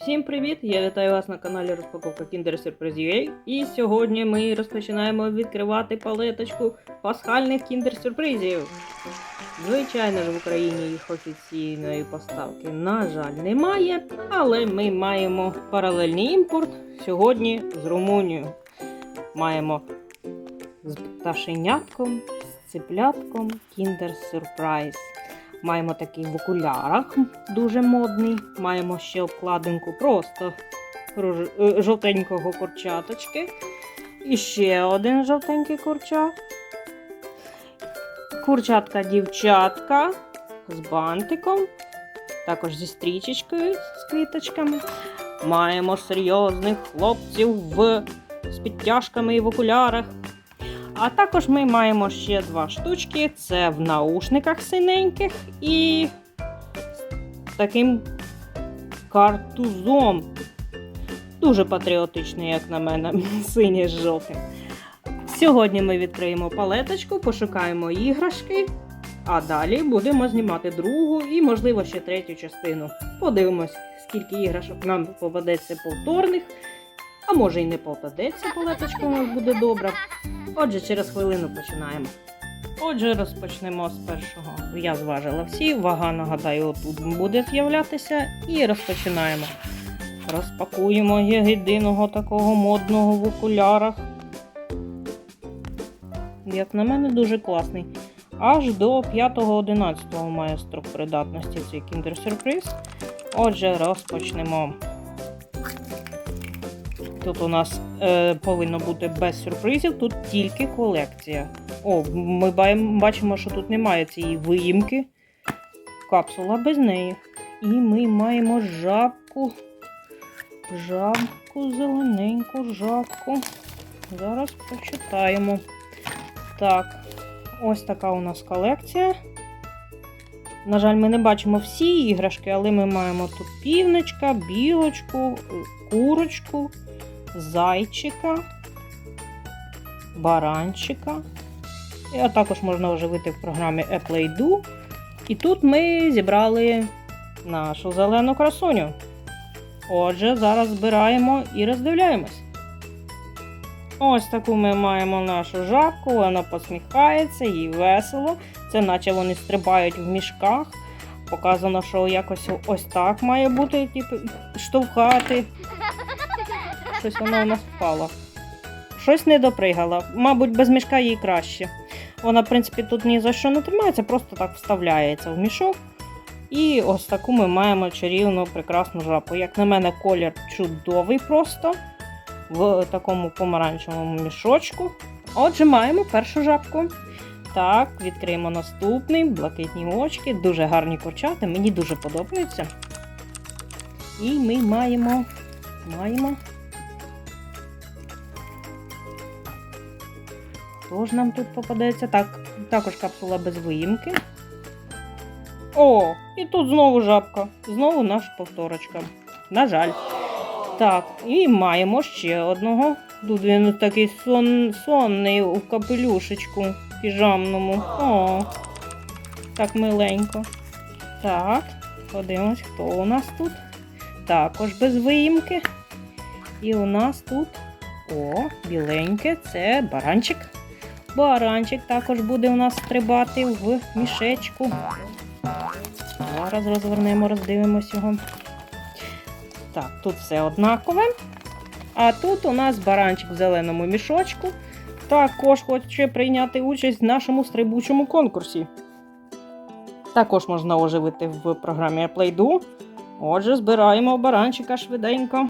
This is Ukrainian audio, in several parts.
Всім привіт! Я вітаю вас на каналі Розпаковка Kinder Surprise UA. І сьогодні ми розпочинаємо відкривати палеточку пасхальних Kinder Сюрпризів. Звичайно ж, в Україні їх офіційної поставки, на жаль, немає, але ми маємо паралельний імпорт сьогодні з Румунією. Маємо з пташенятком, з циплятком Kinder Surprise. Маємо такий в окулярах, дуже модний. Маємо ще обкладинку просто е, жовтенького курчаточки. І ще один жовтенький курчат. Курчатка-дівчатка з бантиком, також зі стрічечкою з квіточками. Маємо серйозних хлопців в, з підтяжками і в окулярах. А також ми маємо ще два штучки: це в наушниках синеньких і з таким картузом. Дуже патріотичний, як на мене, синій з жовтим. Сьогодні ми відкриємо палеточку, пошукаємо іграшки, а далі будемо знімати другу і, можливо, ще третю частину. Подивимось, скільки іграшок нам попадеться повторних. А може і не попадеться, палеточка у нас буде добра. Отже, через хвилину починаємо. Отже, розпочнемо з першого. Я зважила всі, вага, нагадаю, отут буде з'являтися. І розпочинаємо. Розпакуємо єдиного такого модного в окулярах. Як на мене, дуже класний. Аж до 5-11 має строк придатності цей Surprise. Отже, розпочнемо. Тут у нас е, повинно бути без сюрпризів, тут тільки колекція. О, ми бачимо, що тут немає цієї виїмки. Капсула без неї. І ми маємо жабку. Жабку, зелененьку жабку. Зараз почитаємо. Так, ось така у нас колекція. На жаль, ми не бачимо всі іграшки, але ми маємо тут півничка, білочку, курочку, зайчика, баранчика. І також можна оживити в програмі Play-Do. І тут ми зібрали нашу зелену красуню. Отже, зараз збираємо і роздивляємось. Ось таку ми маємо нашу жабку, вона посміхається, їй весело. Це наче вони стрибають в мішках. Показано, що якось ось так має бути, типу, штовхати. Щось вона у нас впала. Щось не допригала. Мабуть, без мішка їй краще. Вона, в принципі, тут ні за що не тримається, просто так вставляється в мішок. І ось таку ми маємо чарівну прекрасну жабку. Як на мене, колір чудовий просто в такому помаранчевому мішочку. Отже, маємо першу жабку. Так, відкриємо наступний, блакитні очки, дуже гарні курчата, мені дуже подобаються. І ми маємо. Маємо. Хто ж нам тут попадається? Так, також капсула без виїмки. О, і тут знову жабка. Знову наша повторочка. На жаль. Так, і маємо ще одного. Тут він такий сон, сонний у капелюшечку піжамному. О, так миленько. Так, подивимось, хто у нас тут. Також без виїмки. І у нас тут, о, біленьке, це баранчик. Баранчик також буде у нас стрибати в мішечку. Зараз розвернемо, роздивимось його. Так, тут все однакове. А тут у нас баранчик в зеленому мішочку. Також хоче прийняти участь в нашому стрибучому конкурсі. Також можна оживити в програмі Play-Do. Отже, збираємо баранчика швиденько.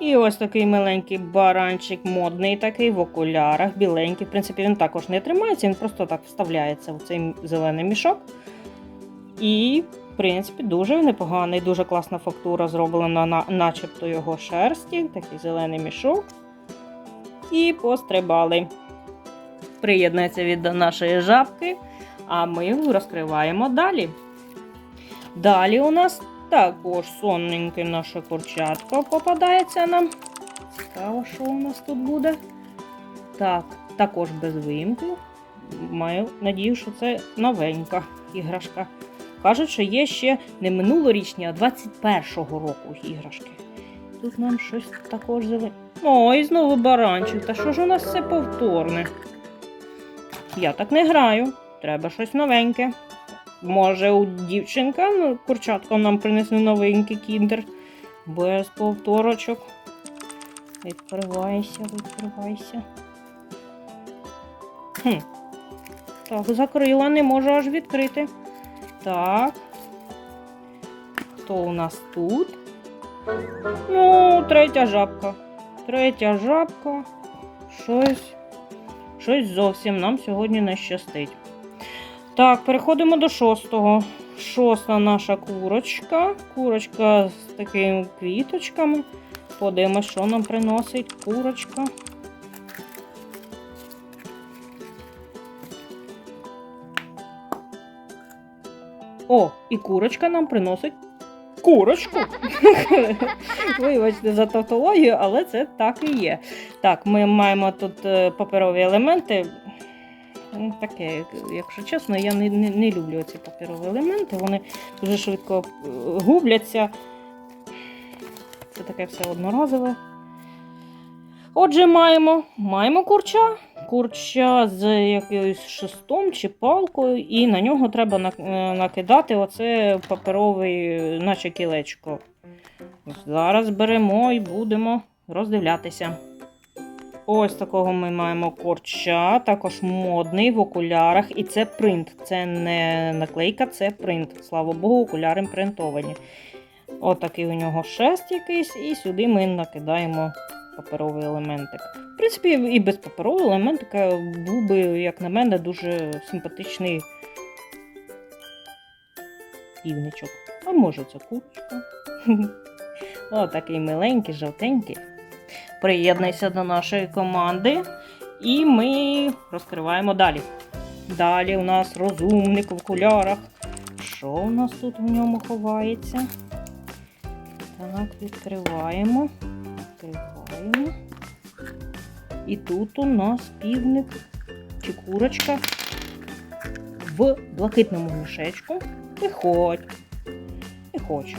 І ось такий миленький баранчик, модний такий в окулярах, біленький. В принципі, він також не тримається, він просто так вставляється в цей зелений мішок. І, в принципі, дуже непоганий, дуже класна фактура зроблена на начебто його шерсті. Такий зелений мішок. І пострибали. Приєднується від нашої жабки, а ми розкриваємо далі. Далі у нас також сонненьке наше курчатко попадається нам. Цікаво, що у нас тут буде. Так, також без виїмки. Маю надію, що це новенька іграшка. Кажуть, що є ще не минулорічні, а 21-го року іграшки. тут нам щось також зелене. О, і знову баранчик. Та що ж у нас все повторне? Я так не граю. Треба щось новеньке. Може, у дівчинка ну, курчатка нам принесли новенький кіндер. Без повторочок. Відкривайся, відкривайся. Хм. Так, закрила, не можу аж відкрити. Так. Хто у нас тут? Ну, третя жабка. Третя жабка. Щось. Щось зовсім нам сьогодні не щастить. Так, переходимо до шостого. Шоста наша курочка. Курочка з такими квіточками. Подивимось, що нам приносить курочка. О, і курочка нам приносить курочку. Вибачте за тавтологію, але це так і є. Так, ми маємо тут е, паперові елементи. Ну, Таке, якщо чесно, я не, не, не люблю ці паперові елементи, вони дуже швидко е, губляться. Це таке все одноразове. Отже, маємо, маємо курча. Курча з якимось шестом чи палкою, і на нього треба е, накидати оце паперовий, наче кілечко. Зараз беремо і будемо роздивлятися. Ось такого ми маємо корча, також модний в окулярах. І це принт. Це не наклейка, це принт. Слава Богу, окуляри принтовані. Отакий у нього шест якийсь, і сюди ми накидаємо паперовий елементик. В принципі, і без паперового елементика був би, як на мене, дуже симпатичний півничок. А може це курочка. О, такий миленький, жовтенький. Приєднуйся до нашої команди. І ми розкриваємо далі. Далі у нас розумник в окулярах. Що у нас тут в ньому ховається? Так, відкриваємо. Відкриваємо. І тут у нас півник чи курочка в блакитному мішечку. Виходь. Не хоче.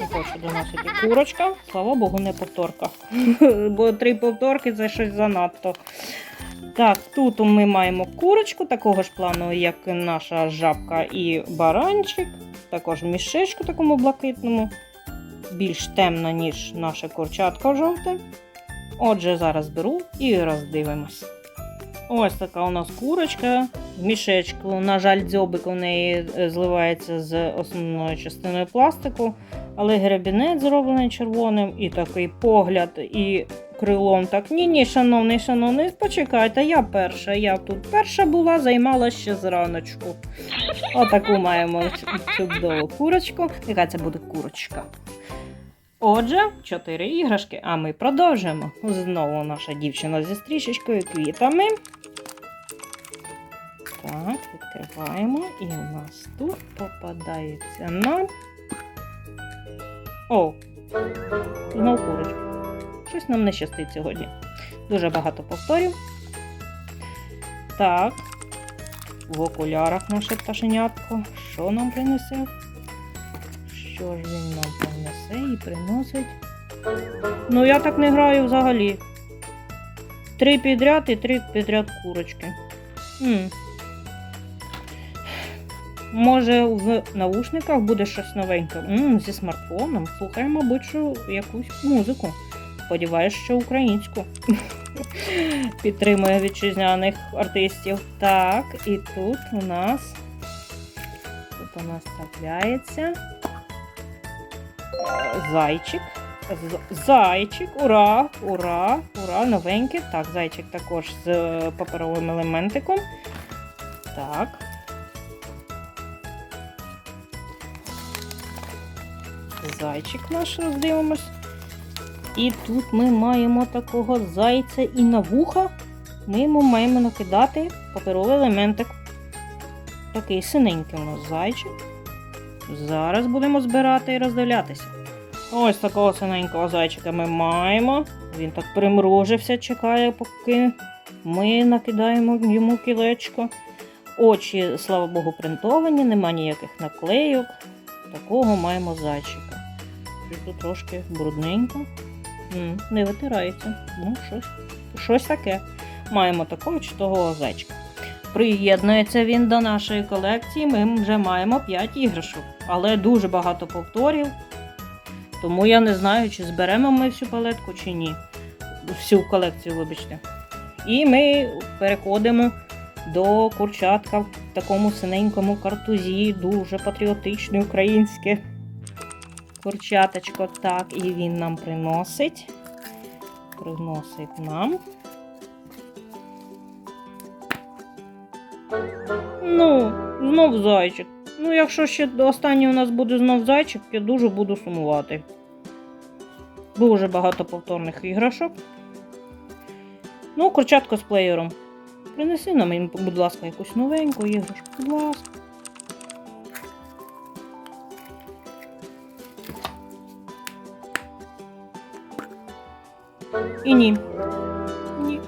Не хоче до курочка. Слава Богу, не повторка. Бо три повторки це щось занадто. Так, тут ми маємо курочку такого ж плану, як наша жабка і баранчик. Також мішечку такому блакитному. Більш темна, ніж наше курчатко жовте. Отже, зараз беру і роздивимось. Ось така у нас курочка в мішечку. На жаль, дзьобик у неї е, зливається з основною частиною пластику, але гребінець зроблений червоним, і такий погляд, і крилом так. Ні, ні, шановний, шановний, почекайте, я перша. Я тут перша була, займалася ще зраночку. Отаку маємо чудову курочку. Яка це буде курочка? Отже, чотири іграшки, а ми продовжуємо. Знову наша дівчина зі стрічечкою, квітами. Так, відкриваємо. І у нас тут попадається нам. О! Знов курочка. Щось нам не щастить сьогодні. Дуже багато повторів. Так. В окулярах наше пташенятко. Що нам принесе? Що ж він нам принесе і приносить? Ну, я так не граю взагалі. Три підряд і три підряд курочки. м Може, в наушниках буде щось новеньке. м зі смартфоном. Слухає, мабуть, що якусь музику. Сподіваюсь, що українську. Підтримує вітчизняних артистів. Так, і тут у нас. Тут у нас трапляється. е, Зайчик. Зайчик, ура, ура, ура, новенький. Так, зайчик також з паперовим елементиком. Так. Зайчик наш роздивимось. І тут ми маємо такого зайця і на вуха. Ми йому маємо накидати паперовий елементик. Такий синенький у нас зайчик. Зараз будемо збирати і роздивлятися. Ось такого синенького зайчика ми маємо. Він так примружився, чекає, поки ми накидаємо йому кілечко. Очі, слава Богу, принтовані, нема ніяких наклейок. Такого маємо зайчика. Тут трошки брудненько. Не витирається. Ну, щось, щось таке. Маємо такого чудового зайчика. Приєднується він до нашої колекції. Ми вже маємо 5 іграшок, але дуже багато повторів. Тому я не знаю, чи зберемо ми всю палетку, чи ні. Всю колекцію, вибачте. І ми переходимо до курчатка в такому синенькому картузі, дуже патріотичне українське курчаточко. Так, і він нам приносить. Приносить нам. Ну, знов зайчик. Ну, якщо ще останній у нас буде знов зайчик, я дуже буду сумувати. Дуже багато повторних іграшок. Ну, курчатко з плеєром. Принеси нам, будь ласка, якусь новеньку іграшку. Будь ласка. І ні. Ні.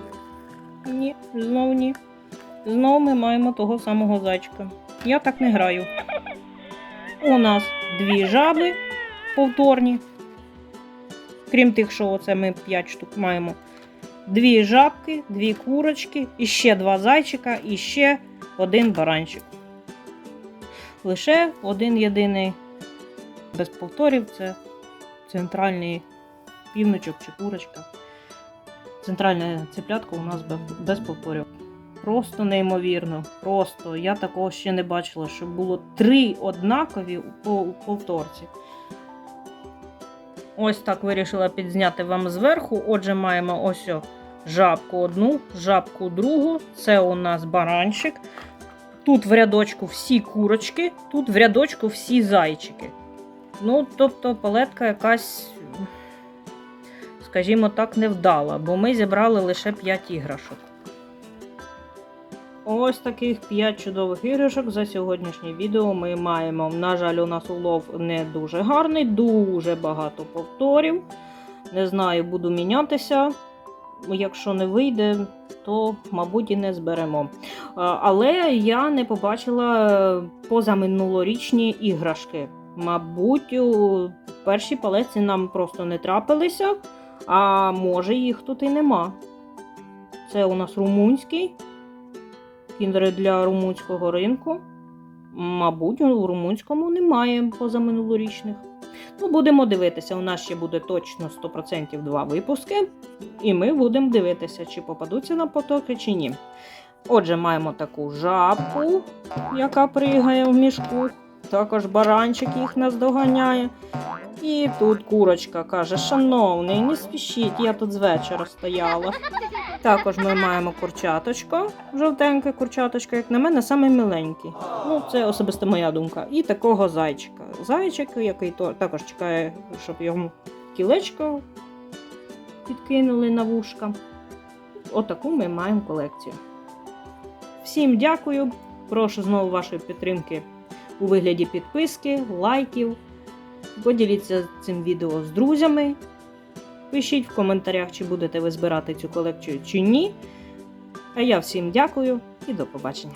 Ні, знов ні. Знов ми маємо того самого зайчика. Я так не граю. У нас дві жаби повторні. Крім тих, що оце ми 5 штук маємо. Дві жабки, дві курочки, і ще два зайчика, і ще один баранчик. Лише один єдиний без повторів це центральний півничок чи курочка. Центральне циплятко у нас без- повторів. Просто неймовірно. Просто я такого ще не бачила, щоб було три однакові по- повторці. Ось так вирішила підзняти вам зверху. Отже, маємо ось о, жабку одну, жабку другу. Це у нас баранчик. Тут в рядочку всі курочки, тут в рядочку всі зайчики. Ну, тобто палетка якась, скажімо так, невдала, бо ми зібрали лише 5 іграшок. Ось таких 5 чудових іграшок за сьогоднішнє відео ми маємо. На жаль, у нас улов не дуже гарний, дуже багато повторів. Не знаю, буду мінятися. Якщо не вийде, то, мабуть, і не зберемо. Але я не побачила позаминулорічні іграшки. Мабуть, у першій палеці нам просто не трапилися, а може їх тут і нема. Це у нас румунський кіндери для румунського ринку. Мабуть, у румунському немає позаминулорічних. Ну, будемо дивитися. У нас ще буде точно 100% два випуски. І ми будемо дивитися, чи попадуться на потоки, чи ні. Отже, маємо таку жабку, яка пригає в мішку. Також баранчик їх наздоганяє. І тут курочка каже: Шановний, не спішіть, я тут з вечора стояла. Також ми маємо курчаточко, жовтеньке курчаточко, як на мене, саме миленький. Ну, це особисто моя думка. І такого зайчика. Зайчик, який також чекає, щоб йому кілечко підкинули на вушка. Отаку ми маємо колекцію. Всім дякую. Прошу знову вашої підтримки у вигляді підписки, лайків. Поділіться цим відео з друзями. Пишіть в коментарях, чи будете ви збирати цю колекцію чи ні. А я всім дякую і до побачення.